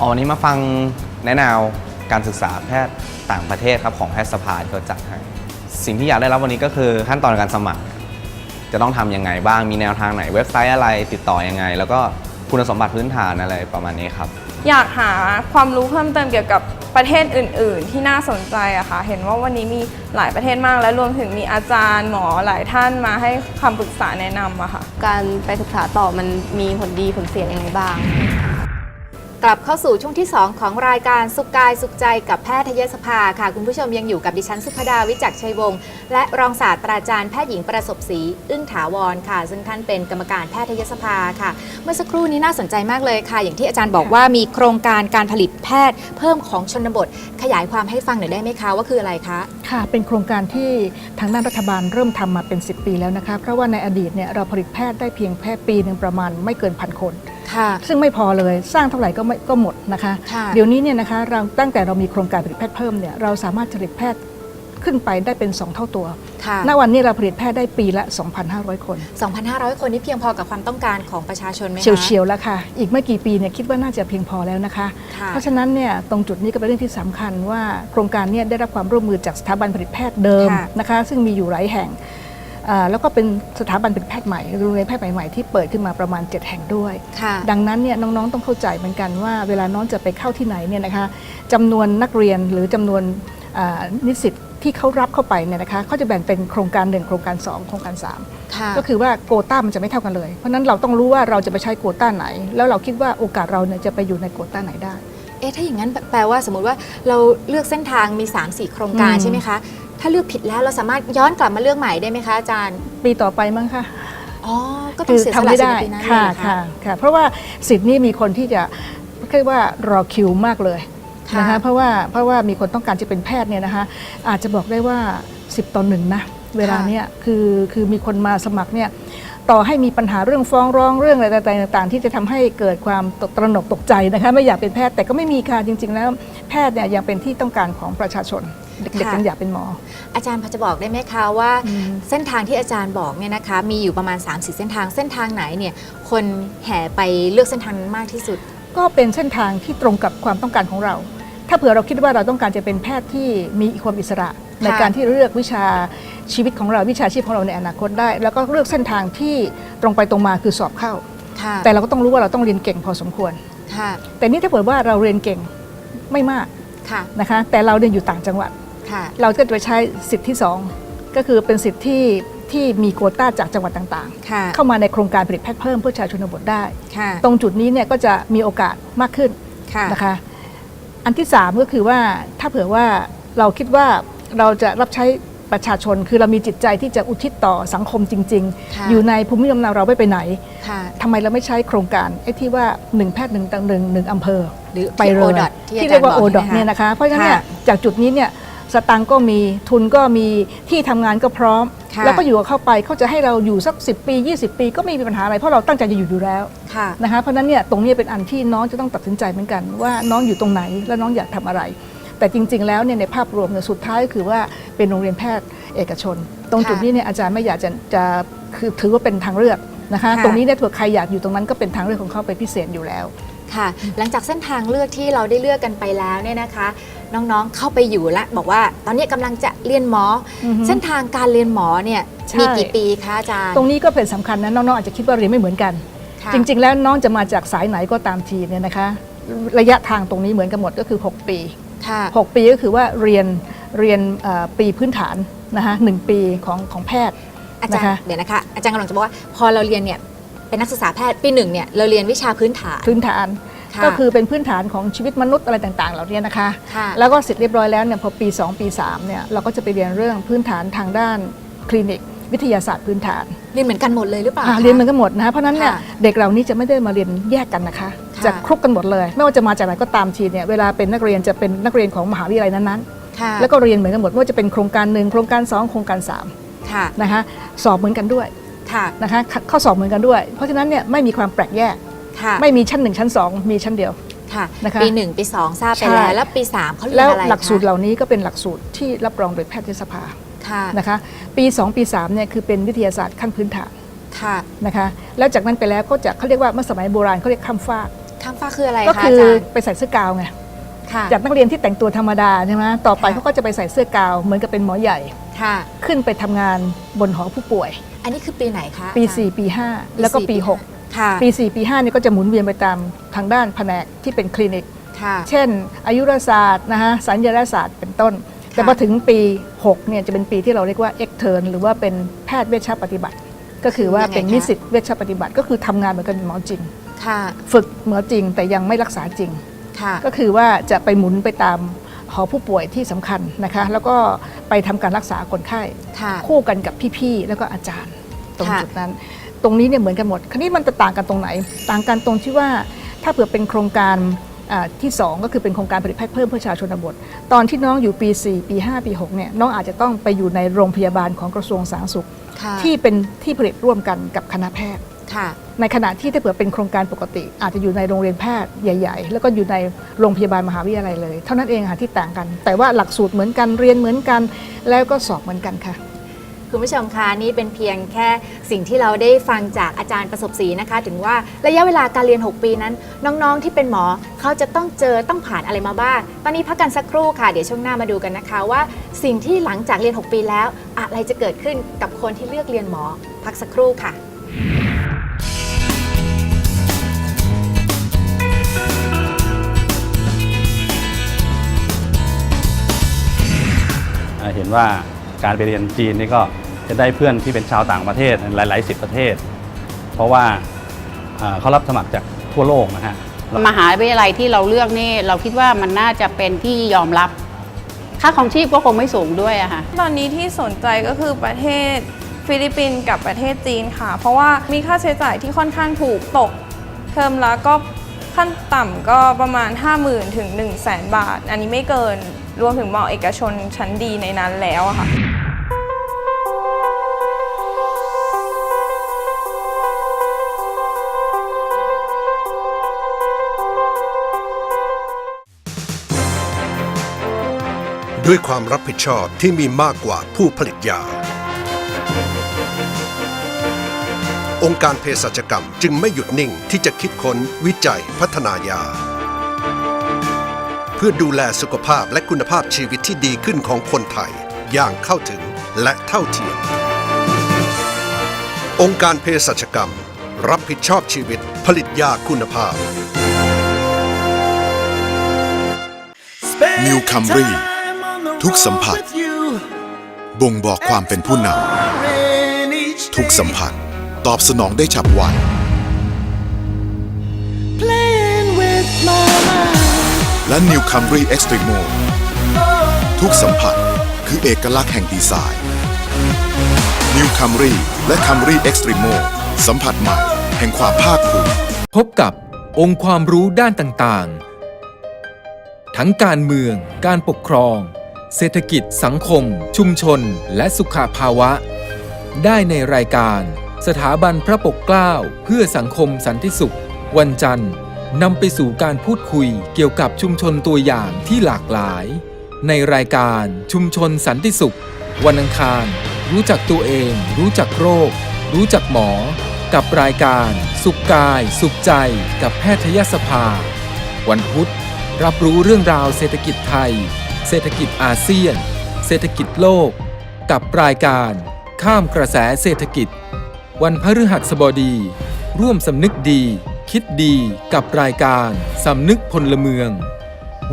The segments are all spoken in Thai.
อ๋อวันนี้มาฟังแนะแนวการศึกษาแพทย์ต่างประเทศครับของแพทยสภาที่เขาจัดให้สิ่งที่อยากได้รับวันนี้ก็คือขั้นตอนการสมัคร จะต้องทำยังไงบ้างมีแนวทางไหนเว็บไซต์อะไรติดต่อยังไง แล้วก็คุณสมบัติพื้นฐานอะไรประมาณนี้ครับ อยากหาความรู้เพิ่มเติมเกี่ยวกับประเทศอื่น ๆ ที่น่าสนใจอะค่ะ เห็นว่าวันนี้มีหลายประเทศมาก และรวมถึงมีอาจารย์หมอหลายท่านมาให้คำปรึกษาแนะนำอะค่ะ การไปศึกษาต่อมันมีผลดีผลเสียยังไงบ้าง กลับเข้าสู่ช่วงที่ 2 ของรายการสุขกายสุขใจกับแพทยสภาค่ะ คุณผู้ชมยังอยู่กับดิฉันสุภดาวิจักชัยวงศ์และรองศาสตราจารย์แพทย์หญิงประสบศรีอึ้งถาวรค่ะ ซึ่งท่านเป็นกรรมการแพทยสภาค่ะ เมื่อสักครู่นี้น่าสนใจมากเลยค่ะ อย่างที่อาจารย์บอกว่ามีโครงการการผลิตแพทย์เพิ่มของชนบท ขยายความให้ฟังหน่อยได้ไหมคะว่าคืออะไรคะ ค่ะ เป็นโครงการที่ทางด้านรัฐบาลเริ่มทำมาเป็น 10 ปีแล้วนะคะ เพราะว่าในอดีตเนี่ยเราผลิตแพทย์ได้เพียงแค่ปีหนึ่งประมาณไม่เกินพันคน ค่ะ ซึ่งไม่พอเลยสร้างเท่าไหร่ก็ไม่ก็หมดนะคะ ค่ะ เดี๋ยวนี้เนี่ยนะคะเราตั้งแต่เรามีโครงการผลิตแพทย์เพิ่มเนี่ยเราสามารถผลิตแพทย์ขึ้นไปได้เป็น 2 เท่าตัว ค่ะณวันนี้เราผลิตแพทย์ได้ปีละ 2,500 คน 2,500 คนนี้เพียงพอกับความต้องการของประชาชนไหมคะ เฉียวๆแล้วค่ะ อีกไม่กี่ปีเนี่ยคิดว่าน่าจะเพียงพอแล้วนะคะ ค่ะ เพราะฉะนั้นเนี่ยตรงจุดนี้ก็เป็นเรื่องที่สำคัญว่าโครงการเนี้ได้รับความร่วมมือจากสถาบันผลิตแพทย์เดิมค่ะ นะคะ ซึ่งมีอยู่หลายแห่งอ่า แล้วก็เป็นสถาบันผลิตแพทย์ใหม่โรงเรียนแพทย์ใหม่ๆที่เปิดขึ้นมาประมาณ 7 แห่งด้วยค่ะดังนั้นเนี่ยน้องๆต้องเข้าใจเหมือนกันว่า เวลาน้องจะไปเข้าที่ไหนเนี่ยนะคะจำนวนนักเรียนหรือจำนวนอ่านิสิตที่เขารับเข้าไปเนี่ยนะคะเขาจะแบ่งเป็นโครงการหนึ่งโครงการสองโครงการสามค่ะก็คือว่าโกต้ามันจะไม่เท่ากันเลย เพราะฉะนั้นเราต้องรู้ว่าเราจะไปใช้โกต้าไหน แล้วเราคิดว่าโอกาสเราเนี่ยจะไปอยู่ในโกต้าไหนได้เอ๊ะถ้าอย่างนั้นแปลว่าสมมติว่าเราเลือกเส้นทางมี 3-4 โครงการอืมใช่ไหมคะ ถ้าเลือกผิดแล้วเราสามารถย้อนกลับมาเลือกใหม่ได้ไหมคะอาจารย์ ปีต่อไปมั้งคะอ๋อ ก็ต้องเสียสละสิทธิ์ในปีนั้นเลยค่ะเหรอค่ะค่ะ เพราะว่าสิทธิ์นี้มีคนที่จะเรียกว่ารอคิวมากเลยค่ะนะคะเพราะว่าเพราะว่ามีคนต้องการจะเป็นแพทย์เนี่ยนะคะอาจจะบอกได้ว่า 10ต่อหนึ่งนะเวลาเนี้ยคือคือมีคนมาสมัครเนี่ยต่อให้มีปัญหาเรื่องฟ้องร้องเรื่องอะไรต่างๆ ที่จะทำให้เกิดความตกตระหนกตกใจนะคะไม่อยากเป็นแพทย์แต่ก็ไม่มีค่ะจริง ๆ แล้วแพทย์เนี่ยยังเป็นที่ต้องการของประชาชน เด็กๆยังอยากเป็นหมอ อาจารย์พอจะบอกได้ไหมคะว่าอืมเส้นทางที่อาจารย์บอกเนี่ยนะคะมีอยู่ประมาณ3-4เส้นทางเส้นทางไหนเนี่ยคนแห่ไปเลือกเส้นทางนั้นมากที่สุด ก็เป็นเส้นทางที่ตรงกับความต้องการของเรา ถ้าเผื่อเราคิดว่าเราต้องการจะเป็นแพทย์ที่มีความอิสระในการที่เลือกวิชาชีวิตของเราวิชาชีพของเราในอนาคตได้ แล้วก็เลือกเส้นทางที่ตรงไปตรงมาคือสอบเข้าค่ะแต่เราก็ต้องรู้ว่าเราต้องเรียนเก่งพอสมควรค่ะแต่นี่ถ้าเผื่อว่าเราเรียนเก่งไม่มากค่ะนะคะแต่เราเรียนอยู่ต่างจังหวัดค่ะ เราก็จะไปใช้สิทธิ์ที่สองก็คือเป็นสิทธิ์ที่ที่มีโควต้าจากจังหวัดต่างค่ะๆเข้ามาในโครงการผลิตแพทย์เพิ่มเพื่อชาวชนบทได้ค่ะตรงจุดนี้เนี่ยก็จะมีโอกาสมากขึ้นค่ะนะคะ อันที่ 3 ก็คือว่าถ้าเผื่อว่าเราคิดว่าเราจะรับใช้ประชาชน คือเรามีจิตใจที่จะอุทิศต่อสังคมจริงค่ะๆอยู่ในภูมิลำเนาเราไม่ไปไหนค่ะทำไมเราไม่ใช้โครงการไอ้ที่ว่า1แพทย์หนึ่งต่างหนึ่งหนึ่งอำเภอหรือไปเลยที่ ODOT ที่ที่เรียกว่าอาโอจารย์ดบอกเนี่ยใช่ไหมคะนะคะ เพราะฉะนั้นเนี่ยค่ะจากจุดนี้เนี่ย สตังค์ก็มีทุนก็มีที่ทำงานก็พร้อม ค่ะ แล้วก็อยู่กับเข้าไปเขาจะให้เราอยู่สัก 10 ปี 20 ปี ก็ไม่มีปัญหาอะไรเพราะเราตั้งใจจะอยู่อยู่แล้วค่ะ นะคะเพราะฉะนั้นเนี่ยตรงนี้เป็นอันที่น้องจะต้องตัดสินใจเหมือนกัน ว่าน้องอยู่ตรงไหนและน้องอยากทำอะไร แต่จริง ๆ แล้วเนี่ยในภาพรวมเนี่ยสุดท้ายก็คือว่าเป็นโรงเรียนแพทย์เอกชน ตรงจุดนี้เนี่ยอาจารย์ไม่อยากจะจะคือถือว่าเป็นทางเลือกนะคะค่ะ ตรงนี้เนี่ยถ้าใครอยากอยู่ตรงนั้นก็เป็นทางเลือกของเขาไปนพิเศษอยู่แล้ว ค่ะ หลังจากเส้นทางเลือกที่เราได้เลือกกันไปแล้วเนี่ยนะคะ น้องๆเข้าไปอยู่แล้วบอกว่าตอนนี้กำลังจะเรียนหมอออฮึเส้นทางการเรียนหมอเนี่ยใช่ มีกี่ปีคะอาจารย์ ตรงนี้ก็เป็นสำคัญนะน้องๆอาจจะคิดว่าเรียนไม่เหมือนกัน ค่ะ จริง ๆ แล้วน้องจะมาจากสายไหนก็ตามทีเนี่ยนะคะ ระยะทางตรงนี้เหมือนกันหมดก็คือ 6 ปี ค่ะ 6 ปีก็คือว่าเรียนเรียนเอ่อปีพื้นฐานนะคะหนึ่งปีของของแพทย์ อาจารย์นะคะ เดี๋ยวนะคะ อาจารย์กำลังจะบอกว่าพอเราเรียนเนี่ย เป็นนักศึกษาแพทย์ปีหนึ่งเนี่ยเราเรียนวิชาพื้นฐาน พื้นฐานค่ะก็คือเป็นพื้นฐานของชีวิตมนุษย์อะไรต่างๆ เหล่านี้นะคะ ค่ะแล้วก็เสร็จเรียบร้อยแล้วเนี่ยพอปี 2 ปี 3เนี่ยเราก็จะไปเรียนเรื่องพื้นฐานทางด้านคลินิก วิทยาศาสตร์พื้นฐานเรียนเหมือนกันหมดเลยหรือเปล่าอ่าคะ เรียนเหมือนกันหมดนะคะเพราะฉะนั้นเนี่ยค่ะเด็กเหล่านี้จะไม่ได้มาเรียนแยกกันนะคะ ค่ะ จะคลุกกันหมดเลย ไม่ว่าจะมาจากไหนก็ตามทีเนี่ยเวลาเป็นนักเรียนจะเป็นนักเรียนของมหาวิทยาลัยนั้นค่ะๆแล้วก็เรียนเหมือนกันหมดไม่ว่าจะเป็นโครงการหนึ่งโครงการสองโครงการสาม ค่ะ นะคะสอบเหมือนกันด้วยค่ะ นะคะข้อสอบเหมือนกันด้วย เพราะฉะนั้นเนี่ยไม่มีความแปลกแยกค่ะไม่มีชั้นหนึ่งชั้นสองมีชั้นเดียวค่ะนะคะปีหนึ่งปีสองทราบไปใช่แล้วแล้วปีสามเขาเรียนแล้วอะไรหลักสูตรคะเหล่านี้ก็เป็นหลักสูตรที่รับรองโดยแพทยสภาค่ะนะคะปี 2 ปี3เนี่ยคือเป็นวิทยาศาสตร์ขั้นพื้นฐานค่ะนะคะแล้วจากนั้นไปแล้วก็จะเขาเรียกว่าเมื่อสมัยโบราณเขาเรียกข้ามฟากข้ามฟ้าคืออะไรก็คะคือาอจารย์ไปใส่เสื้อกาวไงค่ะจากนักเรียนที่แต่งตัวธรรมดาใช่ไหมต่อไปค่ะเขาก็จะไปใส่เสื้อกาวเหมือนกับเป็นหมอใหญ่ ค่ะ ขึ้นไปทำงานบนหอผู้ป่วย อันนี้คือปีไหนคะปี อาจารย์4 ปี 5 แล้วก็ปีห้าค่ะ6ปี 4 ปี 5เนี่ยก็จะหมุนเวียนไปตามทางด้านแผนกที่เป็นคลินิก ค่ะ เช่น อายุรศาสตร์นะฮะสัญญาศาสตร์เป็นต้น แต่พอถึงปี 6 เนี่ยจะเป็นปีที่เราเรียกว่าเอ็กเทิร์นหรือว่าเป็นแพทย์เวชปฏิบัติ ก็คือว่าเป็นยังไงคะ นิสิตเวชปฏิบัติ ก็คือทำงานเหมือนกันเป็นหมอจริง ค่ะฝึกหมอจริงแต่ยังไม่รักษาจริง ค่ะ ก็คือว่าจะไปหมุนไปตาม หอผู้ป่วยที่สำคัญนะคะ แล้วก็ไปทำการรักษาคนไข้ค่ะคู่กันกับพี่ๆแล้วก็อาจารย์ตรงค่ะจุดนั้น ตรงนี้เนี่ยเหมือนกันหมด คราวนี้มันจะต่างกันตรงไหน ต่างกันตรงที่ว่าถ้าเผื่อเป็นโครงการอ่าที่ 2 ก็คือเป็นโครงการผลิตแพทย์เพิ่มเพื่อชาวชนบท ตอนที่น้องอยู่ปี 4 ปี 5 ปี 6 เนี่ยน้องอาจจะต้องไปอยู่ในโรงพยาบาลของกระทรวงสาธารณสุขค่ะที่เป็นที่ผลิตร่วมกันกับคณะแพทย์ ค่ะในขณะที่ถ้าเผื่อเป็นโครงการปกติ อาจจะอยู่ในโรงเรียนแพทย์ใหญ่ ๆ แล้วก็อยู่ในโรงพยาบาลมหาวิทยาลัยเลย เท่านั้นเองค่ะที่ต่างกัน แต่ว่าหลักสูตรเหมือนกันเรียนเหมือนกัน แล้วก็สอบเหมือนกันค่ะ คุณผู้ชมคะนี่เป็นเพียงแค่สิ่งที่เราได้ฟังจากอาจารย์ประสบศรีนะคะ ถึงว่าระยะเวลาการเรียน 6 ปีนั้น น้องๆที่เป็นหมอเขาจะต้องเจอต้องผ่านอะไรมาบ้างตอนนี้พักกันสักครู่ค่ะเดี๋ยวช่วงหน้ามาดูกันนะคะ ว่าสิ่งที่หลังจากเรียน 6 ปีแล้ว อะไรจะเกิดขึ้นกับคนที่เลือกเรียนหมอ พักสักครู่ค่ะ เห็นว่าการไปเรียนจีนนี่ก็จะได้เพื่อนที่เป็นชาวต่างประเทศหลาย ๆ สิบประเทศ เพราะว่าอ่าเขารับสมัครจากทั่วโลกนะฮะมหาวิทยาลัยที่เราเลือกนี่เราคิดว่ามันน่าจะเป็นที่ยอมรับ ค่าของชีพก็คงไม่สูงด้วยอะค่ะตอนนี้ที่สนใจก็คือประเทศฟิลิปปินส์กับประเทศจีนค่ะ เพราะว่ามีค่าใช้จ่ายที่ค่อนข้างถูกตก เทอมละก็ขั้นต่ำก็ประมาณ 50,000 ถึง 1 0 0 0 0แบาท อันนี้ไม่เกิน รวมถึงหมอเอกชนชั้นดีในนั้นแล้วอะค่ะด้วยความรับผิดชอบที่มีมากกว่าผู้ผลิตยา องค์การเภสัชกรรมจึงไม่หยุดนิ่งที่จะคิดค้นวิจัยพัฒนายา เพื่อดูแลสุขภาพและคุณภาพชีวิตที่ดีขึ้นของคนไทย อย่างเข้าถึงและเท่าเทียม องค์การเภสัชกรรม รับผิดชอบชีวิตผลิตยาคุณภาพ New Camry ทุกสัมผัส บ่งบอกความเป็นผู้นำทุกสัมผัสตอบสนองได้ฉับไว และ New Camry Extremo ทุกสัมผัสคือเอกลักษณ์แห่งดีไซน์ New Camry และ Camry Extremo สัมผัสใหม่แห่งความภาคภูมิพบกับองค์ความรู้ด้านต่างๆ ทั้งการเมือง การปกครอง เศรษฐกิจสังคม ชุมชน และสุขภาวะ ได้ในรายการ สถาบันพระปกเกล้า เพื่อสังคมสันติสุข วันจันทร์ นำไปสู่การพูดคุยเกี่ยวกับชุมชนตัวอย่างที่หลากหลาย ในรายการชุมชนสันติสุข วันอังคาร รู้จักตัวเอง รู้จักโรค รู้จักหมอ กับรายการ สุขกาย สุขใจ กับแพทยสภา วันพุธ รับรู้เรื่องราวเศรษฐกิจไทย เศรษฐกิจอาเซียน เศรษฐกิจโลก กับรายการ ข้ามกระแสเศรษฐกิจ วันพฤหัสบดี ร่วมสำนึกดี คิดดีกับรายการสำนึกพลเมือง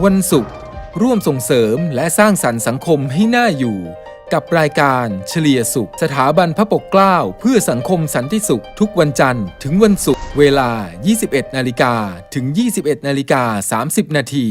วันศุกร์ร่วมส่งเสริมและสร้างสรรค์สังคมให้น่าอยู่ กับรายการเฉลี่ยสุข สถาบันพระปกเกล้าเพื่อสังคมสันติสุข ทุกวันจันทร์ถึงวันศุกร์เวลา 21 นาฬิกาถึง 21 นาฬิกา 30 นาที